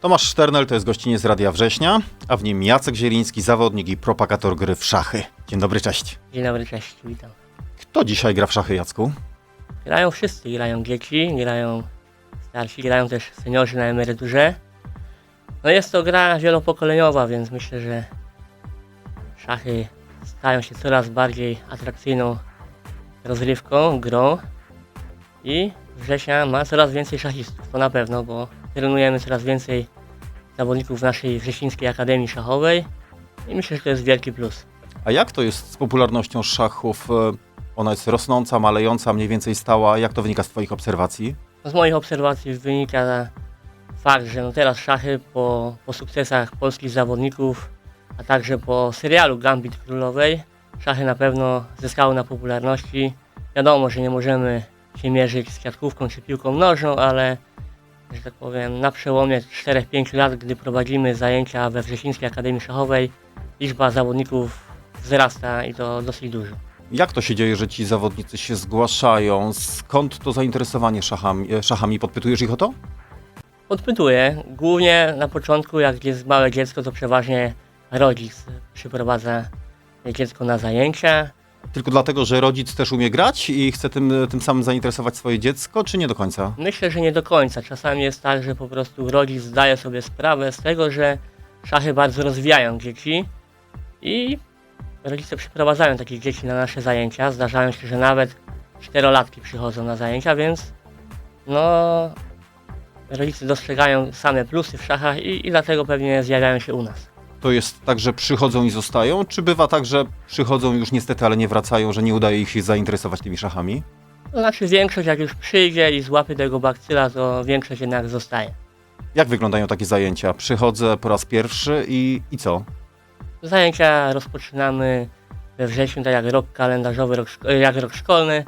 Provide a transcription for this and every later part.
Tomasz Szternel to jest gościniec Radia Września, a w nim Jacek Zieliński, zawodnik i propagator gry w szachy. Dzień dobry, cześć. Dzień dobry, cześć, witam. Kto dzisiaj gra w szachy, Jacku? Grają wszyscy, grają dzieci, grają starsi, grają też seniorzy na emeryturze. No jest to gra wielopokoleniowa, więc myślę, że szachy stają się coraz bardziej atrakcyjną rozrywką, grą i Września ma coraz więcej szachistów, to na pewno, bo trenujemy coraz więcej zawodników w naszej Wrzesińskiej Akademii Szachowej i myślę, że to jest wielki plus. A jak to jest z popularnością szachów? E, Ona jest rosnąca, malejąca, mniej więcej stała. Jak to wynika z Twoich obserwacji? No z moich obserwacji wynika fakt, że no teraz szachy po, po sukcesach polskich zawodników, a także po serialu Gambit Królowej, szachy na pewno zyskały na popularności. Wiadomo, że nie możemy się mierzyć z siatkówką czy piłką nożną, ale że tak powiem, na przełomie 4-5 lat, gdy prowadzimy zajęcia we Wrzesińskiej Akademii Szachowej, liczba zawodników wzrasta i to dosyć dużo. Jak to się dzieje, że ci zawodnicy się zgłaszają? Skąd to zainteresowanie szachami? e, szachami? Podpytujesz ich o to? Podpytuję. Głównie na początku, jak jest małe dziecko, to przeważnie rodzic przyprowadza dziecko na zajęcia. Tylko dlatego, że rodzic też umie grać i chce tym, tym samym zainteresować swoje dziecko, czy nie do końca? Myślę, że nie do końca. Czasami jest tak, że po prostu rodzic zdaje sobie sprawę z tego, że szachy bardzo rozwijają dzieci i rodzice przyprowadzają takich dzieci na nasze zajęcia. Zdarzają się, że nawet czterolatki przychodzą na zajęcia, więc no rodzice dostrzegają same plusy w szachach i, i dlatego pewnie zjawiają się u nas. To jest tak, że przychodzą i zostają? Czy bywa tak, że przychodzą już niestety, ale nie wracają, że nie udaje ich się zainteresować tymi szachami? To znaczy większość jak już przyjdzie i złapie tego bakcyla, to większość jednak zostaje. Jak wyglądają takie zajęcia? Przychodzę po raz pierwszy i, i co? Zajęcia rozpoczynamy we wrześniu, tak jak rok kalendarzowy, rok, szko- jak rok szkolny.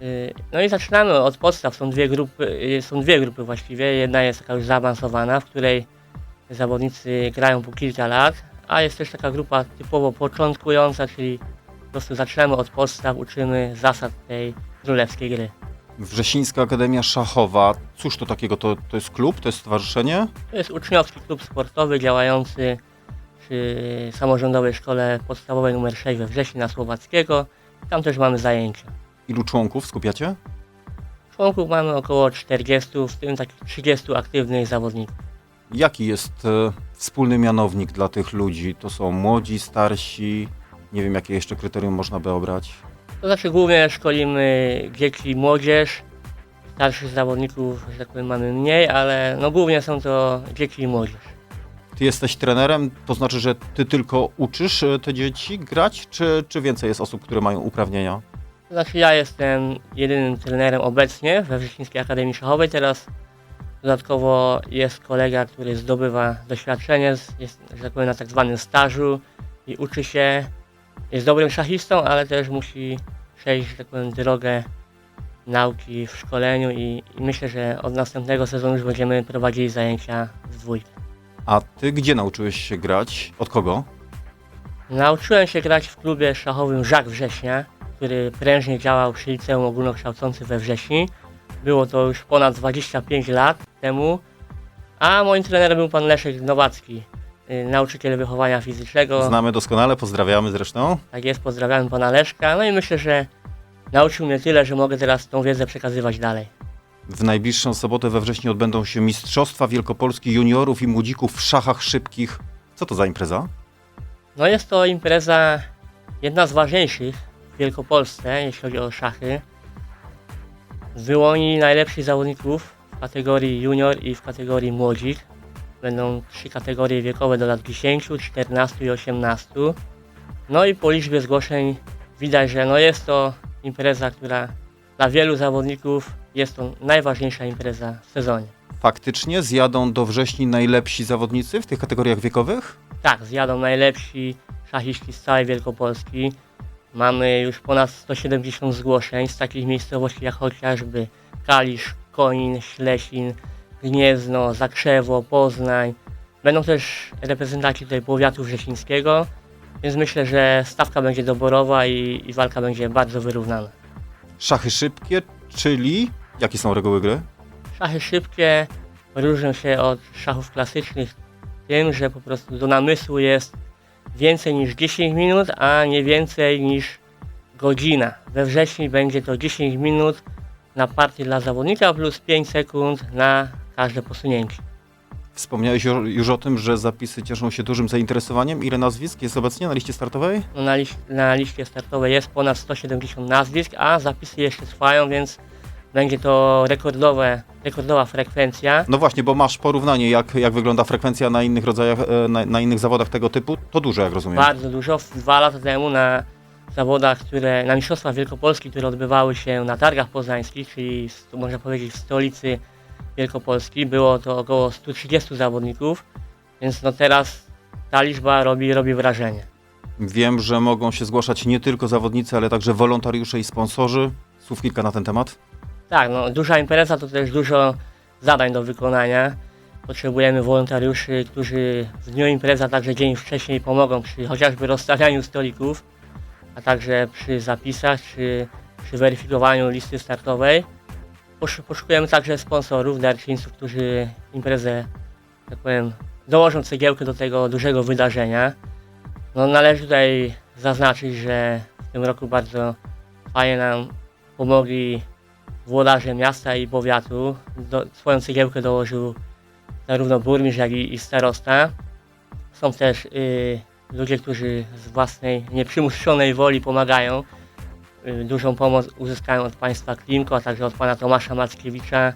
Yy, No i zaczynamy od podstaw. Są dwie grupy, yy, są dwie grupy właściwie. Jedna jest taka już zaawansowana, w której zawodnicy grają po kilka lat, a jest też taka grupa typowo początkująca, czyli po prostu zaczynamy od podstaw, uczymy zasad tej królewskiej gry. Wrzesińska Akademia Szachowa. Cóż to takiego? To, to jest klub? To jest stowarzyszenie? To jest uczniowski klub sportowy działający przy samorządowej szkole podstawowej nr 6 we Wrześni na Słowackiego. Tam też mamy zajęcia. Ilu członków skupiacie? Członków mamy około 40, w tym takich 30 aktywnych zawodników. Jaki jest e, wspólny mianownik dla tych ludzi? To są młodzi, starsi? Nie wiem, jakie jeszcze kryterium można by obrać. To znaczy głównie szkolimy dzieci i młodzież. Starszych zawodników, że tak powiem, mamy mniej, ale no głównie są to dzieci i młodzież. Ty jesteś trenerem, to znaczy, że ty tylko uczysz e, te dzieci grać, czy, czy więcej jest osób, które mają uprawnienia? To znaczy ja jestem jedynym trenerem obecnie we Wrzesińskiej Akademii Szachowej. Teraz dodatkowo jest kolega, który zdobywa doświadczenie, jest, że tak powiem, na tak zwanym stażu i uczy się, jest dobrym szachistą, ale też musi przejść, że tak powiem, drogę nauki w szkoleniu i, i myślę, że od następnego sezonu już będziemy prowadzili zajęcia w dwójkę. A ty gdzie nauczyłeś się grać? Od kogo? Nauczyłem się grać w klubie szachowym Żak Września, który prężnie działał przy liceum ogólnokształcącym we Wrześni. Było to już ponad 25 lat temu, a moim trenerem był pan Leszek Nowacki, y, nauczyciel wychowania fizycznego. Znamy doskonale, pozdrawiamy zresztą. Tak jest, pozdrawiamy pana Leszka. No i myślę, że nauczył mnie tyle, że mogę teraz tą wiedzę przekazywać dalej. W najbliższą sobotę we wrześniu odbędą się Mistrzostwa Wielkopolski juniorów i młodzików w szachach szybkich. Co to za impreza? No jest to impreza jedna z ważniejszych w Wielkopolsce, jeśli chodzi o szachy. Wyłoni najlepszych zawodników w kategorii junior i w kategorii młodzik. Będą trzy kategorie wiekowe do lat 10, 14 i 18. No i po liczbie zgłoszeń widać, że no jest to impreza, która dla wielu zawodników jest to najważniejsza impreza w sezonie. Faktycznie zjadą do wrześni najlepsi zawodnicy w tych kategoriach wiekowych? Tak, zjadą najlepsi szachiści z całej Wielkopolski. Mamy już ponad 170 zgłoszeń z takich miejscowości jak chociażby Kalisz, Konin, Ślesin, Gniezno, Zakrzewo, Poznań. Będą też reprezentanci tutaj powiatu wrzesińskiego, więc myślę, że stawka będzie doborowa i, i walka będzie bardzo wyrównana. Szachy szybkie, czyli jakie są reguły gry? Szachy szybkie różnią się od szachów klasycznych tym, że po prostu do namysłu jest więcej niż 10 minut, a nie więcej niż godzina. We wrześniu będzie to 10 minut na partię dla zawodnika plus 5 sekund na każde posunięcie. Wspomniałeś ju- już o tym, że zapisy cieszą się dużym zainteresowaniem. Ile nazwisk jest obecnie na liście startowej? No na, liś- na liście startowej jest ponad 170 nazwisk, a zapisy jeszcze trwają, więc będzie to rekordowe, rekordowa frekwencja. No właśnie, bo masz porównanie, jak, jak wygląda frekwencja na innych rodzajach, e, na, na innych zawodach tego typu. To dużo, jak rozumiem. Bardzo dużo. Dwa lata temu na zawodach, które, na Mistrzostwach Wielkopolski, które odbywały się na targach poznańskich, czyli st- można powiedzieć w stolicy Wielkopolski, było to około 130 zawodników, więc no teraz ta liczba robi, robi wrażenie. Wiem, że mogą się zgłaszać nie tylko zawodnicy, ale także wolontariusze i sponsorzy. Słów kilka na ten temat. Tak, no duża impreza to też dużo zadań do wykonania. Potrzebujemy wolontariuszy, którzy w dniu impreza, także dzień wcześniej pomogą przy chociażby rozstawianiu stolików, a także przy zapisach, czy przy weryfikowaniu listy startowej. Posz- Poszukujemy także sponsorów, darczyńców, którzy imprezę, tak powiem, dołożą cegiełkę do tego dużego wydarzenia. No, należy tutaj zaznaczyć, że w tym roku bardzo fajnie nam pomogli włodarze miasta i powiatu. Do, swoją cegiełkę dołożył zarówno burmistrz, jak i, i starosta. Są też y, ludzie, którzy z własnej nieprzymuszonej woli pomagają. Y, dużą pomoc uzyskają od państwa Klimko, a także od pana Tomasza Mackiewicza.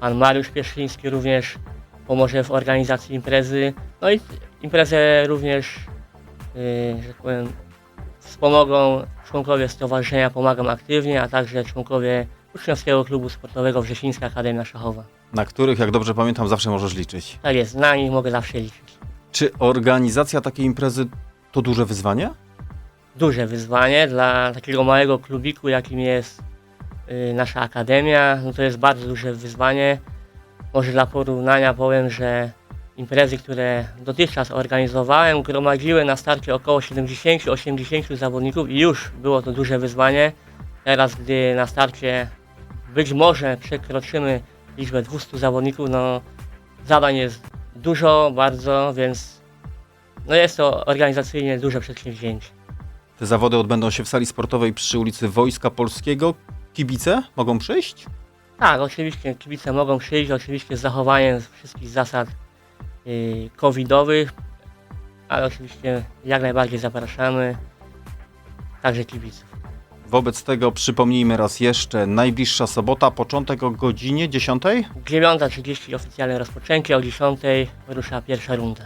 Pan Mariusz Pieszyński również pomoże w organizacji imprezy. No i imprezę również, y, że tak powiem, wspomogą członkowie Stowarzyszenia Pomagam Aktywnie, a także członkowie Uczniowskiego Klubu Sportowego Wrzesińska Akademia Szachowa. Na których, jak dobrze pamiętam, zawsze możesz liczyć. Tak jest, na nich mogę zawsze liczyć. Czy organizacja takiej imprezy to duże wyzwanie? Duże wyzwanie dla takiego małego klubiku, jakim jest y, nasza Akademia. No to jest bardzo duże wyzwanie. Może dla porównania powiem, że imprezy, które dotychczas organizowałem, gromadziły na starcie około 70-80 zawodników i już było to duże wyzwanie. Teraz, gdy na starcie być może przekroczymy liczbę 200 zawodników, no zadań jest dużo, bardzo, więc no jest to organizacyjnie duże przedsięwzięcie. Te zawody odbędą się w sali sportowej przy ulicy Wojska Polskiego. Kibice mogą przyjść? Tak, oczywiście kibice mogą przyjść, oczywiście z zachowaniem wszystkich zasad y, covidowych, ale oczywiście jak najbardziej zapraszamy także kibiców. Wobec tego przypomnijmy raz jeszcze, najbliższa sobota, początek o godzinie 10. 9.30 oficjalne rozpoczęcie, o 10.00 rusza pierwsza runda.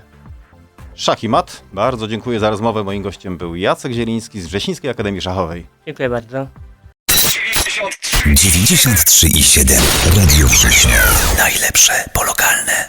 Szach i mat. Bardzo dziękuję za rozmowę. Moim gościem był Jacek Zieliński z Wrzesińskiej Akademii Szachowej. Dziękuję bardzo. 93,7 Radio Września. Najlepsze po lokalne.